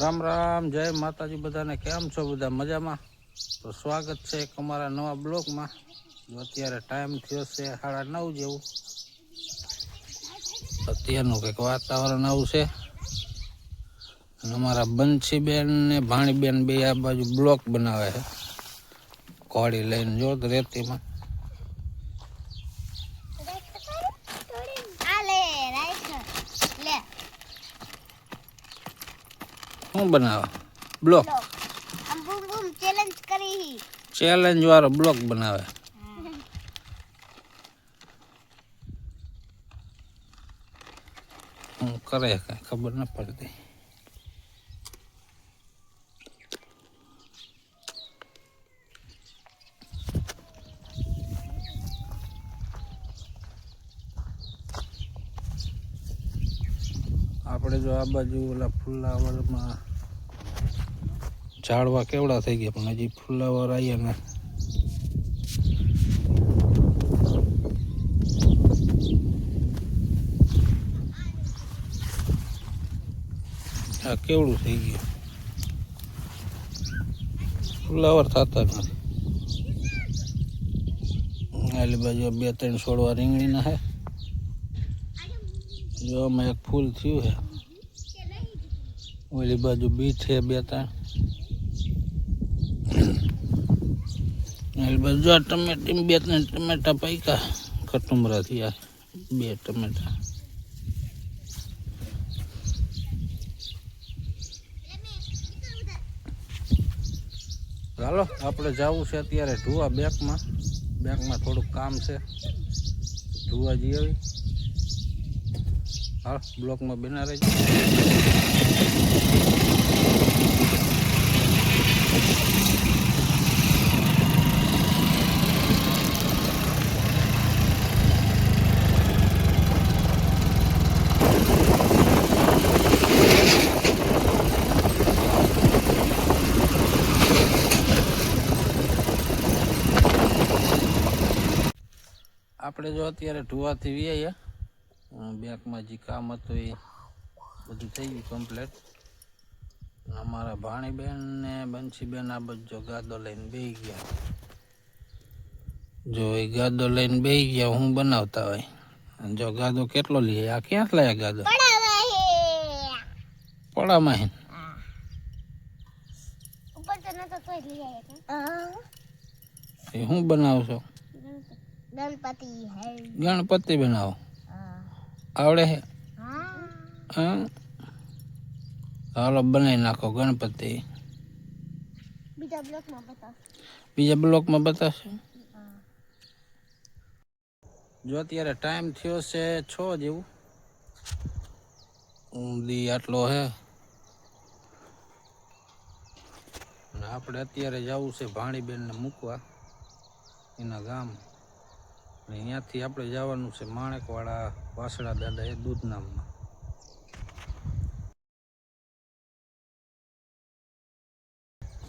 રામ રામ, જય માતાજી બધાને. કેમ છો બધા? મજામાં? તો સ્વાગત છે એક અમારા નવા બ્લોગમાં. અત્યારે ટાઈમ થયો છે સાડા નવ જેવું. અત્યારનું કંઈક વાતાવરણ આવું છે. અને અમારા બંસીબેન ને ભાણીબેન બે આ બાજુ બ્લોક બનાવે છે. કોળી લઈને જો રેતીમાં આ લે રાઈટ લે શું બનાવે? બ્લોક. આમ બૂમ બૂમ ચેલેન્જ કરી. ચેલેન્જ વાળો બ્લોક બનાવે. હું. કરે કઈ ખબર ન પડતી. આપણે જો આ બાજુ ઓલા ફુલાવરમાં ઝાડવા કેવડા થઈ ગયા, પણ હજી ફુલાવર આવ્યા ને. આ કેવડું થઈ ગયું? ફુલાવર થતા નથી. આલી બાજુ બે ત્રણ છોડવા રીંગણીના હે. જો આમાં એક ફૂલ થયું છે. ઓલી બાજુ બી છે બે ત્રણ. ઓલી બાજુ આ ટમેટી બે ત્રણ ટમેટા પૈકા કટુમરા થયા. બે ટમેટા. ચાલો આપણે જવું છે અત્યારે ધુવા બેંકમાં. બેંકમાં થોડુંક કામ છે. ઢુવા જઈ આવી હા બ્લોકમાં બના રહેજો આપણે જો અત્યારે ઢુવાથી વ્યાયા બેંકમાં જે કામ હતું એ બધું થઈ ગયું કમ્પ્લેટ અમારા ભાણીબેન ને બંસીબેન આ બધો ગાદો લઈને બે ગયા. જો એ ગાદો લઈને બે ગયા હું બનાવતા હોય. અને જો ગાદો કેટલો લઈએ આ ક્યાં લાયા ગાદો? પડામાં હે એ હું બનાવશો ગણપતિ ગણપતિ બનાવો. આવડે છે? હા. હાલો બનાવી નાખો ગણપતિ. બીજા બ્લોકમાં બતાવશે. જો અત્યારે ટાઈમ થયો છે છ જેવું. ઊંધી આટલો હે. આપણે અત્યારે જવું છે ભાણીબેનને મૂકવા એના ગામ. અને અહીંયાથી આપણે જવાનું છે માણેકવાળા વાસણા દાદા એ દૂધનામમાં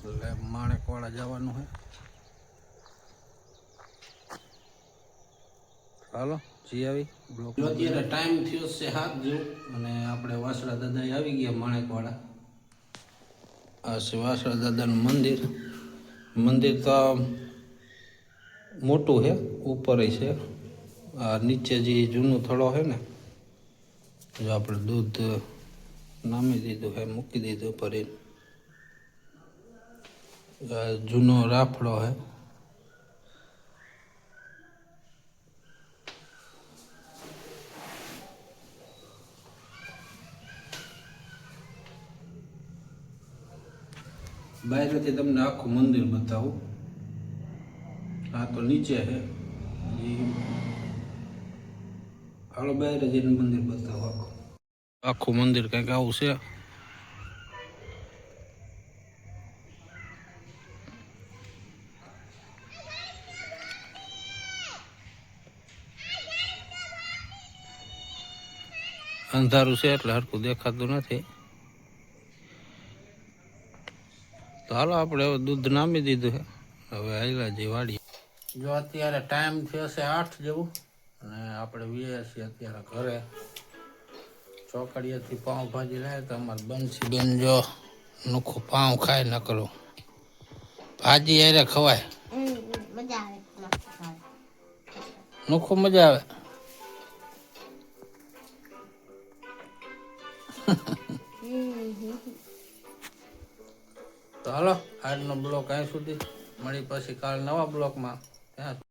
એટલે માણેકવાળા જવાનું છે. હાલો જી આવી. બ્લોક અત્યારે ટાઈમ થયો છે હાથ જેવું અને આપણે વાસણા દાદા આવી ગયા માણેકવાળા આ છે વાસણા દાદાનું મંદિર. મંદિર તો મોટું છે, ઉપર છે. આ નીચે જે જૂનું થળો છે ને, જો આપણે દૂધ નામી દીધું છે, મૂકી દીધું એ જૂનો રાફડો છે. બહારથી તમને આખું મંદિર બતાવું. હજી હાલો બહાર જઈને મંદિર બતાવો આખું. આખું મંદિર કંઈક આવું છે. અંધારું છે એટલે હરખું દેખાતું નથી. તો હાલો આપણે દૂધ નામી દીધું છે. હવે હાલ્યા જે વાડી જો અત્યારે ટાઈમ છે આઠ જેવું, અને આપણે વીએ છીએ અત્યારે ઘરે. ચોકડીએથી પાઉંભાજી લે તો અમારે બનશી બેન જો નોખો પાઉં ખાય ન ભાજી હારે ખવાય. નોખો મજા આવે. તો હાલો, આજનો બ્લોક અહીં સુધી. મળી પછી કાલ નવા બ્લોકમાં. Yeah.